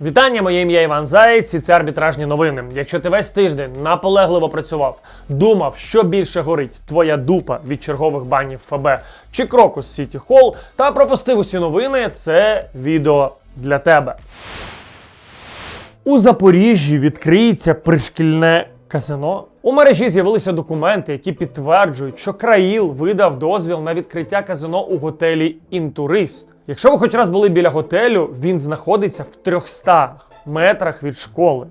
Вітання, моє ім'я Іван Заєць, і це арбітражні новини. Якщо ти весь тиждень наполегливо працював, думав, що більше горить твоя дупа від чергових банів ФБ чи крокус Сіті Холл, та пропустив усі новини, це відео для тебе. У Запоріжжі відкриється пришкільне казино. У мережі з'явилися документи, які підтверджують, що Країл видав дозвіл на відкриття казино у готелі Інтурист. Якщо ви хоч раз були біля готелю, він знаходиться в 300 метрах від школи.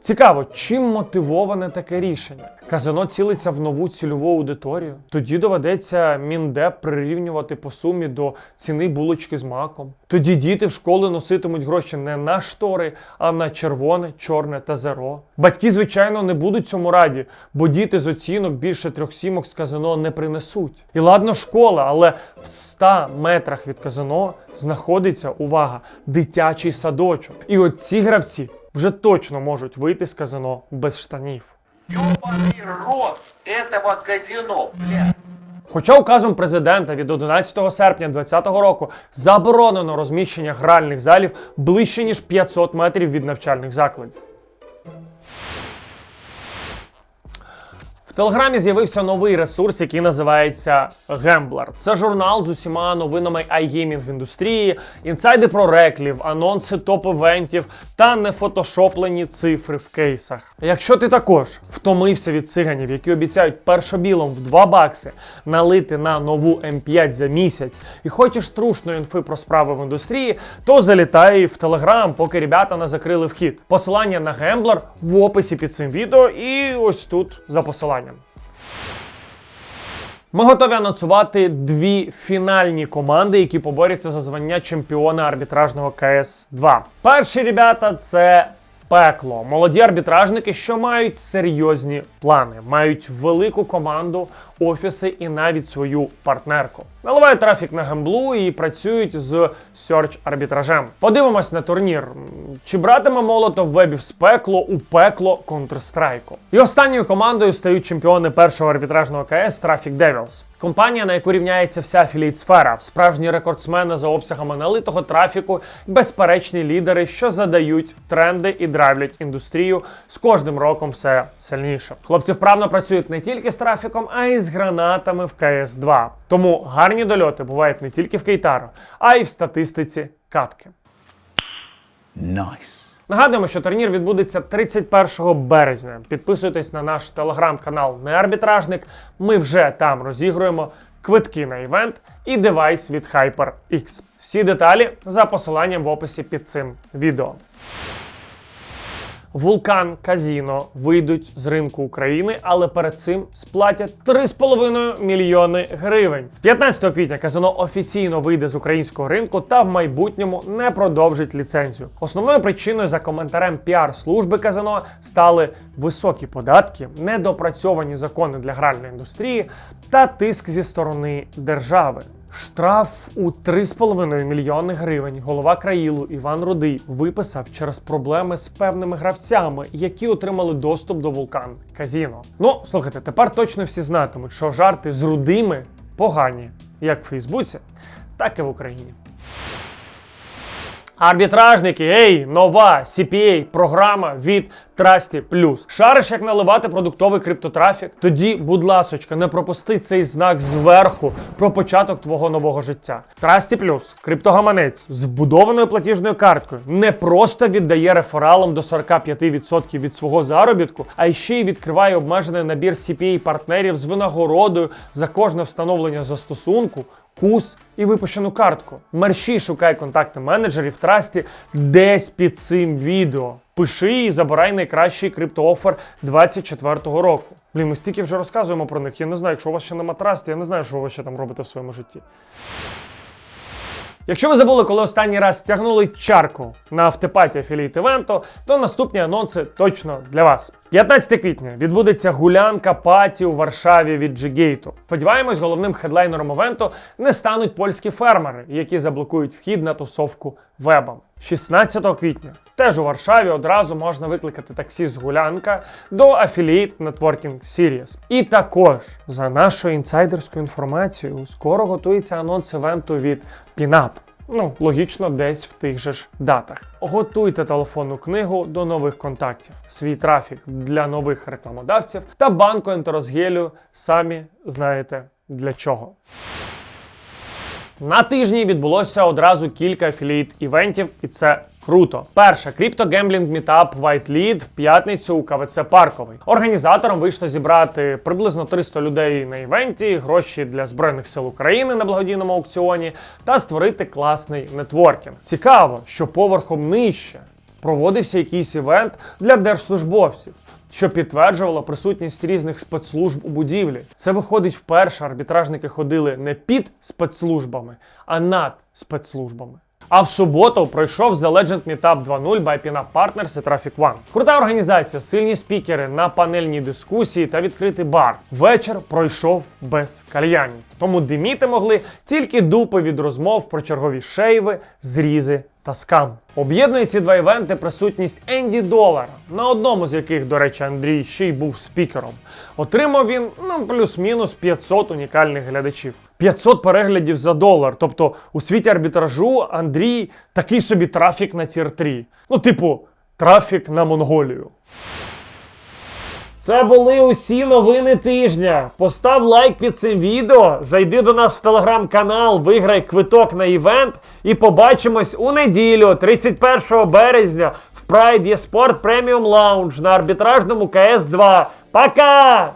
Цікаво, чим мотивоване таке рішення? Казино цілиться в нову цільову аудиторію. Тоді доведеться міндеп прирівнювати по сумі до ціни булочки з маком. Тоді діти в школи носитимуть гроші не на штори, а на червоне, чорне та зеро. Батьки, звичайно, не будуть цьому раді, бо діти з оцінок більше трьох сімок з казино не принесуть. І ладно, школа, але в 100 метрах від казино знаходиться увага, дитячий садочок. І от ці гравці вже точно можуть вийти з казино без штанів. Ёбаный рот этого казино, блядь. Хоча указом президента від 11 серпня 2020 року заборонено розміщення гральних залів ближче ніж 500 метрів від навчальних закладів. В Телеграмі з'явився новий ресурс, який називається Gambler. Це журнал з усіма новинами iGaming індустрії, інсайди про реклів, анонси топ-івентів та нефотошоплені цифри в кейсах. Якщо ти також втомився від циганів, які обіцяють першобілом в 2 бакси налити на нову М5 за місяць, і хочеш трушної інфи про справи в індустрії, то залітай в Телеграм, поки ребята не закрили вхід. Посилання на Gambler в описі під цим відео і ось тут за посиланням. Ми готові анонсувати дві фінальні команди, які поборються за звання чемпіона арбітражного КС 2. Перші ребята це пекло. Молоді арбітражники, що мають серйозні плани, мають велику команду, офіси і навіть свою партнерку. Наливають трафік на гемблу і працюють з серч арбітражем. Подивимось на турнір. Чи братиме молотов вебів з пекло у пекло Counter-Strike? І останньою командою стають чемпіони першого арбітражного КС Traffic Devils. Компанія, на яку рівняється вся афілійт сфера, справжні рекордсмени за обсягами налитого трафіку, безперечні лідери, що задають тренди і драйвлять індустрію з кожним роком все сильніше. Хлопці вправно працюють не тільки з трафіком, а й з гранатами в КС 2 Тому гарні дольоти бувають не тільки в Кейтаро, а й в статистиці катки. Nice. Нагадуємо, що турнір відбудеться 31 березня. Підписуйтесь на наш телеграм-канал Неарбітражник. Ми вже там розігруємо квитки на івент і девайс від HyperX. Всі деталі за посиланням в описі під цим відео. Вулкан Казіно вийдуть з ринку України, але перед цим сплатять 3,5 мільйони гривень. 15 квітня казино офіційно вийде з українського ринку та в майбутньому не продовжить ліцензію. Основною причиною за коментарем піар-служби казино стали високі податки, недопрацьовані закони для гральної індустрії та тиск зі сторони держави. Штраф у 3,5 мільйони гривень голова країлу Іван Рудий виписав через проблеми з певними гравцями, які отримали доступ до вулкан Казіно. Ну, слухайте, тепер точно всі знатимуть, що жарти з рудими погані, як в Фейсбуці, так і в Україні. Арбітражники, ей, нова CPA програма від Trusty Plus. Шариш, як наливати продуктовий криптотрафік? Тоді, будь ласочка, не пропусти цей знак зверху про початок твого нового життя. Trusty Plus – криптогаманець з вбудованою платіжною карткою не просто віддає рефералам до 45% від свого заробітку, а ще й відкриває обмежений набір CPA партнерів з винагородою за кожне встановлення застосунку кус і випущену картку. Мерші шукай контакти менеджерів трасті десь під цим відео. Пиши і забирай найкращий криптоофер 24-го року. Блін, ми стільки вже розказуємо про них. Я не знаю, якщо у вас ще нема трасті, я не знаю, що ви ще там робите в своєму житті. Якщо ви забули, коли останній раз стягнули чарку на автопаті афіліт івенту, то наступні анонси точно для вас. 15 квітня відбудеться гулянка паті у Варшаві від G-Gate. Сподіваємось, головним хедлайнером івенту не стануть польські фермери, які заблокують вхід на тусовку вебом. 16 квітня теж у Варшаві одразу можна викликати таксі з гулянка до Affiliate Networking Series. І також за нашою інсайдерською інформацією, скоро готується анонс івенту від Pinup. Ну, логічно, десь в тих же ж датах. Готуйте телефонну книгу до нових контактів, свій трафік для нових рекламодавців та банку ентерозгелю самі знаєте для чого. На тижні відбулося одразу кілька афіліїт івентів, і це круто. Перша криптогемблінг мітап White Lead в п'ятницю у КВЦ Парковий. Організаторам вийшло зібрати приблизно 300 людей на івенті, гроші для збройних сил України на благодійному аукціоні та створити класний нетворкінг. Цікаво, що поверхом нижче проводився якийсь івент для держслужбовців що підтверджувало присутність різних спецслужб у будівлі. Це виходить вперше. Арбітражники ходили не під спецслужбами, а над спецслужбами. А в суботу пройшов The Legend Meetup 2.0 by Pinup Partners і Traffic One. Крута організація, сильні спікери на панельні дискусії та відкритий бар. Вечір пройшов без кальянів. Тому диміти могли тільки дупи від розмов про чергові шейви, зрізи та скам. Об'єднує ці два івенти присутність Енді Долара, на одному з яких, до речі, Андрій ще й був спікером. Отримав він ну плюс-мінус 500 унікальних глядачів. 500 переглядів за долар. Тобто у світі арбітражу Андрій такий собі трафік на тір 3. Ну, типу, трафік на Монголію. Це були усі новини тижня. Постав лайк під цим відео, зайди до нас в телеграм-канал, виграй квиток на івент і побачимось у неділю, 31 березня, в Pride eSport Sport Premium Lounge на арбітражному КС 2. Пока!